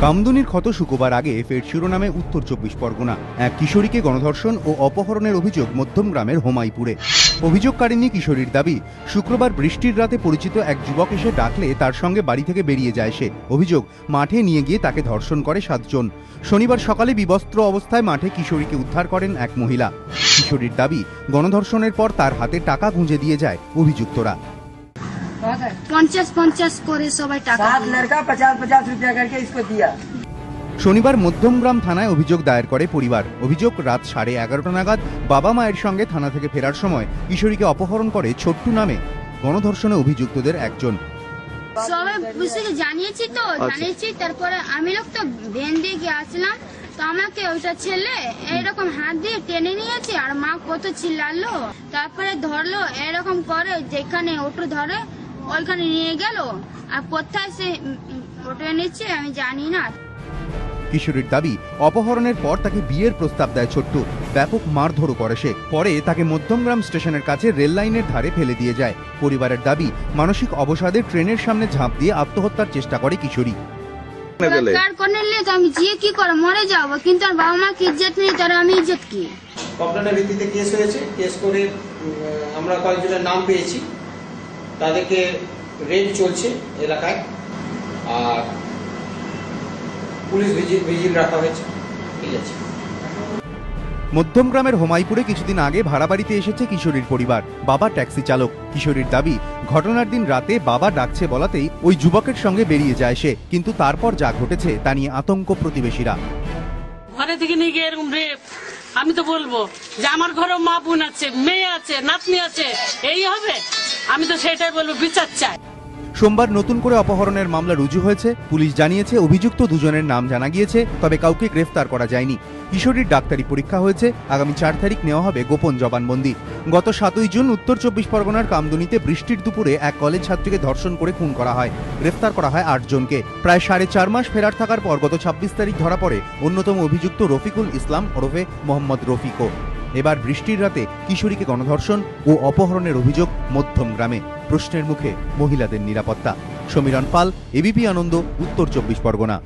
কামদুনির ক্ষত শুকোবার আগে ফের শিরোনামে উত্তর চব্বিশ পরগনা। এক কিশোরীকে গণধর্ষণ ও অপহরণের অভিযোগ মধ্যম গ্রামের হোমাইপুরে। অভিযোগকারিনী কিশোরীর দাবি, শুক্রবার বৃষ্টির রাতে পরিচিত এক যুবক এসে ডাকলে তার সঙ্গে বাড়ি থেকে বেরিয়ে যায় সে। অভিযোগ, মাঠে নিয়ে গিয়ে তাকে ধর্ষণ করে সাতজন। শনিবার সকালে বিবস্ত্র অবস্থায় মাঠে কিশোরীকে উদ্ধার করেন এক মহিলা। কিশোরীর দাবি, গণধর্ষণের পর তার হাতে টাকা গুঁজে দিয়ে যায় অভিযুক্তরা। পঞ্চাশ পঞ্চাশ করে সবাই টাকা রুপিয়া দিয়া। শনিবার মধ্যমগ্রাম থানায় অভিযোগ দায়ের করে পরিবার। অভিযোগ রাত সাড়ে এগারোটা নাগাদ বাবা মায়ের সঙ্গে থানা থেকে ফেরার সময় কিশোরীকে অপহরণ করে ছোট্টু নামে গণধর্ষণে অভিযুক্তদের একজন। সবাই জানিয়েছি তো আচ্ছা। জানিয়েছি তারপরে আমি লোক তো ভেন দিয়ে গিয়ে আসলাম। তো আমাকে ওইটা ছেলে এরকম হাত দিয়ে টেনে নিয়েছে আর মা কত চিল্লালো। তারপরে ধরলো এরকম করে যেখানে ওটো ধরে ওইখানে নিয়ে গেল। আর কোথায় সে উম, এনেছে আমি জানি না। কিশোরীর দাবি অপহরণের পর তাকে বিয়ের প্রস্তাব দেয় ছোট্টু। ব্যাপক মারধরও করে সে। পরে তাকে মধ্যমগ্রাম স্টেশনের কাছে রেল লাইনের ধারে ফেলে দিয়ে যায়। পরিবারের দাবি মানসিক অবসাদে ট্রেনের সামনে ঝাঁপ দিয়ে আত্মহত্যার চেষ্টা করে কিশোরী। আমি জিয়ে কি করে মরে যাব। কিন্তু আর বাবা মাকে ইজ্জত নেই? তার আমি ইজ্জত কি? কমপ্লেনের ভিত্তিতে কেস হয়েছে। কেস করে আমরা কয়েকজনের নাম পেয়েছি। তাদেরকে রেড চলছে এলাকায় আর পুলিশ ভিজিল ভিজিল রাখা হয়েছে ঠিক আছে। মধ্যমগ্রামের হোমাইপুরে কিছুদিন আগে ভাড়া বাড়িতে এসেছে কিশোরীর পরিবার বাবা ট্যাক্সি চালক। কিশোরীর দাবি ঘটনার দিন রাতে বাবা ডাকছে বলাতেই ওই যুবকের সঙ্গে বেরিয়ে যায় সে কিন্তু তারপর যা ঘটেছে তা নিয়ে আতঙ্ক প্রতিবেশীরা। ঘরে থেকে নিয়ে গিয়ে এরকম রেপ আমি তো বলব যে আমার ঘরে মা বোন আছে, মেয়ে আছে, নাতনি আছে, এই হবে? আমি তো সেটাই বলব, বিচার চাই। সোমবার নতুন করে অপহরণের মামলা রুজু হয়েছে। পুলিশ জানিয়েছে, অভিযুক্ত দুজনের নাম জানা গিয়েছে, তবে কাউকে গ্রেফতার করা যায়নি। কিশোরীর ডাক্তারি পরীক্ষা হয়েছে। আগামী চার তারিখ নেওয়া হবে গোপন জবানবন্দি। গত সাতই জুন উত্তর চব্বিশ পরগনার কামদুনিতে বৃষ্টির দুপুরে এক কলেজ ছাত্রীকে ধর্ষণ করে খুন করা হয়। গ্রেফতার করা হয় আটজনকে প্রায় সাড়ে চার মাস ফেরার থাকার পর গত ছাব্বিশ তারিখ ধরা পড়ে অন্যতম অভিযুক্ত রফিকুল ইসলাম ওরফে মোহাম্মদ রফিকও। এবার বৃষ্টির রাতে কিশোরীকে গণধর্ষণ ও অপহরণের অভিযোগ মধ্যম গ্রামে। প্রশ্নের মুখে মহিলাদের নিরাপত্তা। সমীরণ পাল এবিপি আনন্দ, উত্তর চব্বিশ পরগনা।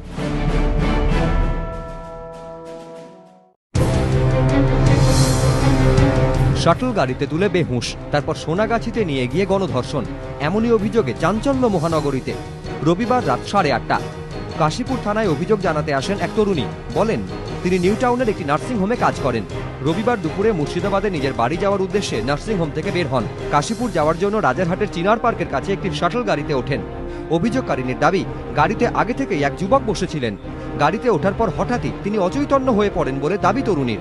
শাটল গাড়িতে তুলে বেহুঁশ, তারপর সোনাগাছিতে নিয়ে গিয়ে গণধর্ষণ। এমনই অভিযোগে চাঞ্চল্য মহানগরীতে। রবিবার রাত সাড়ে আটটা। কাশীপুর থানায় অভিযোগ জানাতে আসেন এক তরুণী। বলেন তিনি নিউ টাউনের একটি নার্সিংহোমে কাজ করেন। রবিবার দুপুরে মুর্শিদাবাদে নিজের বাড়ি যাওয়ার উদ্দেশ্যে নার্সিংহোম থেকে বের হন। কাশীপুর যাওয়ার জন্য রাজারহাটের চিনার পার্কের কাছে একটি শাটল গাড়িতে ওঠেন। অভিযোগকারিনীর দাবি, গাড়িতে আগে থেকেই এক যুবক বসেছিলেন। গাড়িতে ওঠার পর হঠাৎই তিনি অচৈতন্য হয়ে পড়েন বলে দাবি তরুণীর।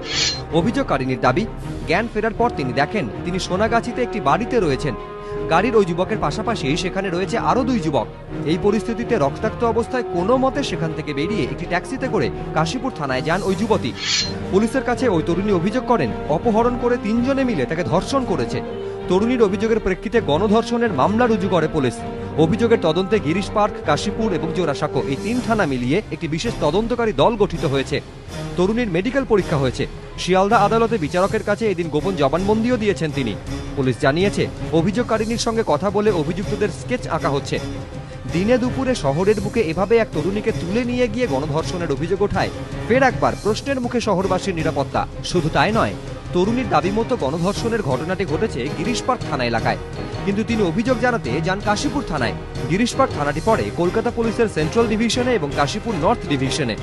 অভিযোগকারিনীর দাবি, জ্ঞান ফেরার পর তিনি দেখেন তিনি সোনাগাছিতে একটি বাড়িতে রয়েছেন। গাড়ির ওই যুবকের পাশাপাশি সেখানে রয়েছে আরও দুই যুবক। এই পরিস্থিতিতে রক্তাক্ত অবস্থায় কোনো মতে সেখান থেকে বেরিয়ে একটি ট্যাক্সিতে করে কাশীপুর থানায় যান ওই যুবতী। পুলিশের কাছে ওই তরুণী অভিযোগ করেন, অপহরণ করে তিনজনে মিলে তাকে ধর্ষণ করেছে। তরুণীর অভিযোগের প্রেক্ষিতে গণধর্ষণের মামলা রুজু করে পুলিশ। অভিযোগের তদন্তে গিরিশ পার্ক, কাশীপুর এবং জোড়াসাঁকো এই তিন থানা মিলিয়ে একটি বিশেষ তদন্তকারী দল গঠিত হয়েছে। তরুণীর মেডিকেল পরীক্ষা হয়েছে। শিয়ালদা আদালতে বিচারকের কাছে এদিন গোপন জবানবন্দিও দিয়েছেন তিনি। পুলিশ জানিয়েছে, অভিযোগকারিনীর সঙ্গে কথা বলে অভিযুক্তদের স্কেচ আঁকা হচ্ছে। দিনে দুপুরে শহরের বুকে এভাবে এক তরুণীকে তুলে নিয়ে গিয়ে গণধর্ষণের অভিযোগ ওঠায়, ফের একবার প্রশ্নের মুখে শহরবাসীর নিরাপত্তা। শুধু তাই নয় তরুণীর দাবি মতো গণধর্ষণের ঘটনাটি ঘটেছে গিরিশ পার্ক থানা এলাকায়। কিন্তু তিনি অভিযোগ জানাতে যান কাশীপুর থানায়। গিরিশ পার্ক থানাটি পড়ে কলকাতা পুলিশের সেন্ট্রাল ডিভিশনে এবং কাশীপুর নর্থ ডিভিশনে।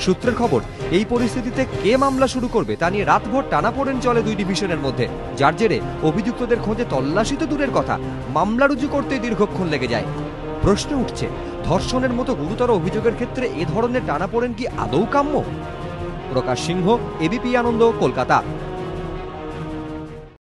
সূত্রের খবর, এই পরিস্থিতিতে কে মামলা শুরু করবে তা নিয়ে রাতভর টানাপোড়েন চলে দুই ডিভিশনের মধ্যে। যার জেরে অভিযুক্তদের খোঁজে তল্লাশি তো দূরের কথা, মামলা রুজু করতেই দীর্ঘক্ষণ লেগে যায়। প্রশ্ন উঠছে, ধর্ষণের মতো গুরুতর অভিযোগের ক্ষেত্রে এ ধরনের টানাপোড়েন কি আদৌ কাম্য? প্রকাশ সিংহ, এবিপি আনন্দ, কলকাতা।